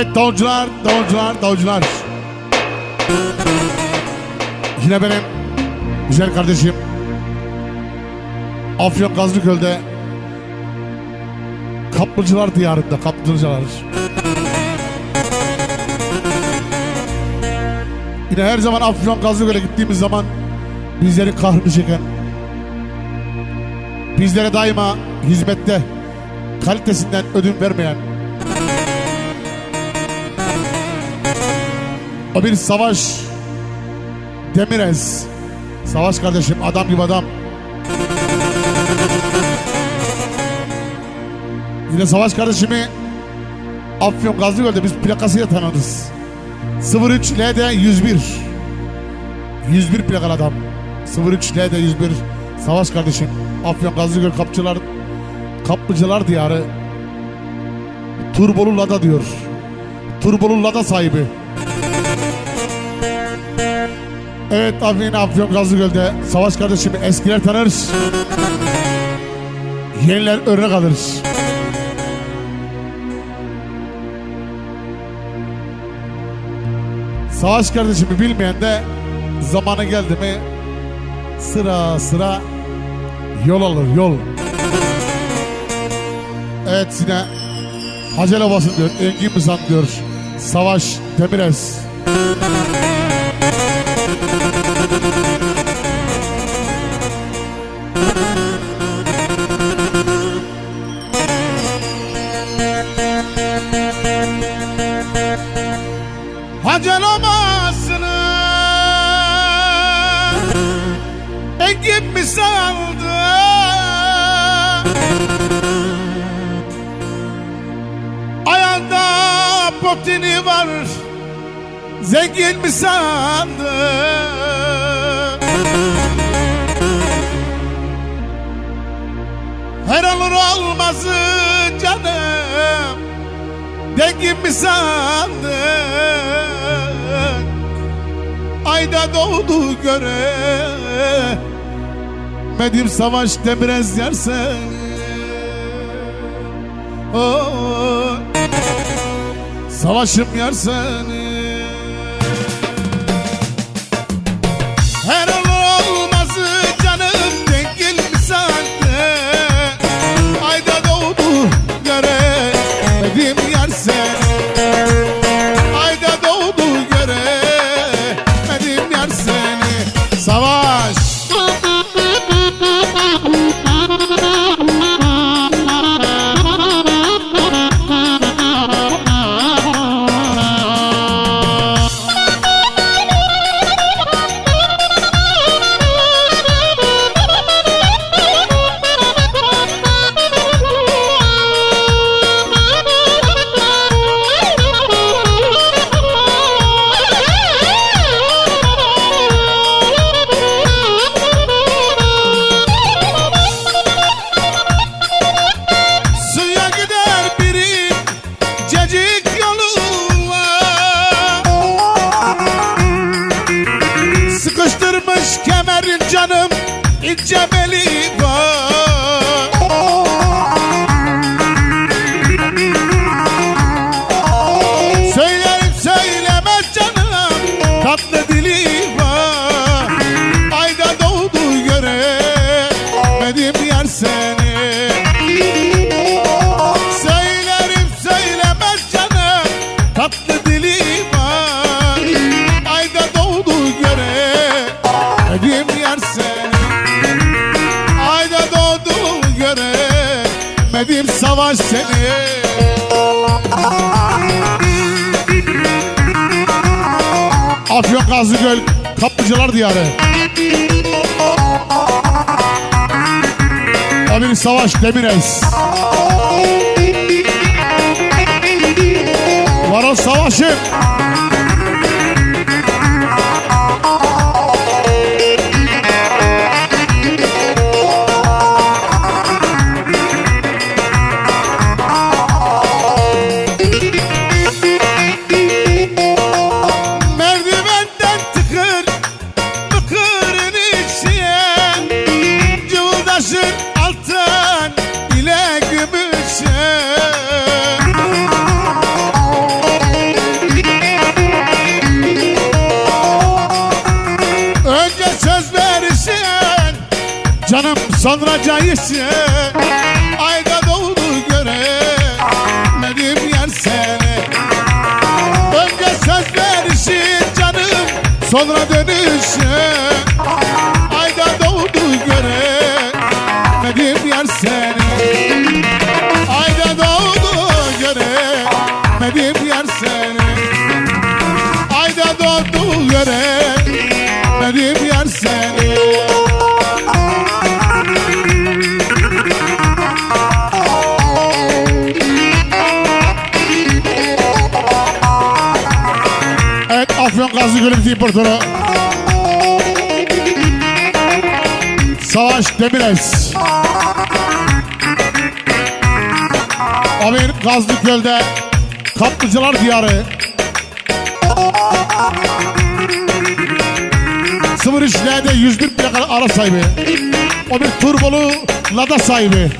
Evet davulcular, davulcular, davulcular. Yine benim güzel kardeşim Afyon Gazlıköl'de Kaplıcılar diyarında kaplıcılar. Yine her zaman Afyon Gazlıgöl'e gittiğimiz zaman bizleri kahrını çeken, bizlere daima hizmette kalitesinden ödün vermeyen, o bir savaş Demirez. Savaş kardeşim adam gibi adam. Yine Savaş kardeşimi Afyon Gazlıgöl'de biz plakasıyla tanıdız. 03 LD 101 101 plakalı adam 03 LD 101 Savaş kardeşim Afyon Gazlıgöl kapçılar Kaplıcılar diyarı Turbolu Lada diyor Turbolu Lada sahibi Evet Afyon Afyon Gazlıgöl'de Savaş kardeşimi eskiler tanır Yeniler örnek alır Savaş kardeşimi bilmeyen de zamanı geldi mi sıra sıra yol alır yol. Evet yine Hacele basın diyor. Engin Mizan diyor. Savaş Demirez. Hacelamasını Engin mi saldı Ayağında var. Zengin mi sandı Her olur olmazı canım Dengin mi sandın? Ayda doğdu göre Medim savaş demirez yersen oh, Savaşım yer Sıkıştırmış kemerin canım. İnce beli savaş seni. Afyon Gazlıgöl Kaplıcılar Diyarı. Amir Savaş Demirez Varoş Savaş'ım Sonra cayışı Ayda doğdu göremedim yer seni Önce söz verişin canım Sonra dönüşü Ayda doğdu göremedim yer seni Ayda doğdu göremedim yer seni Ayda doğdu göremedim Gölü İmparatoru Savaş Demirez Amir Gazlı Göl'de Kaplıcılar Diyarı. 03 L'de 101 plakalı ara sahibi. O bir turbolu Lada sahibi.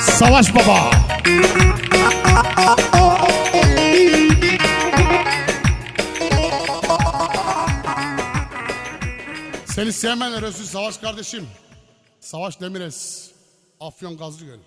Savaş Baba Seni sevmenler Resul Savaş kardeşim. Savaş Demirez. Afyon Gazlıgöl.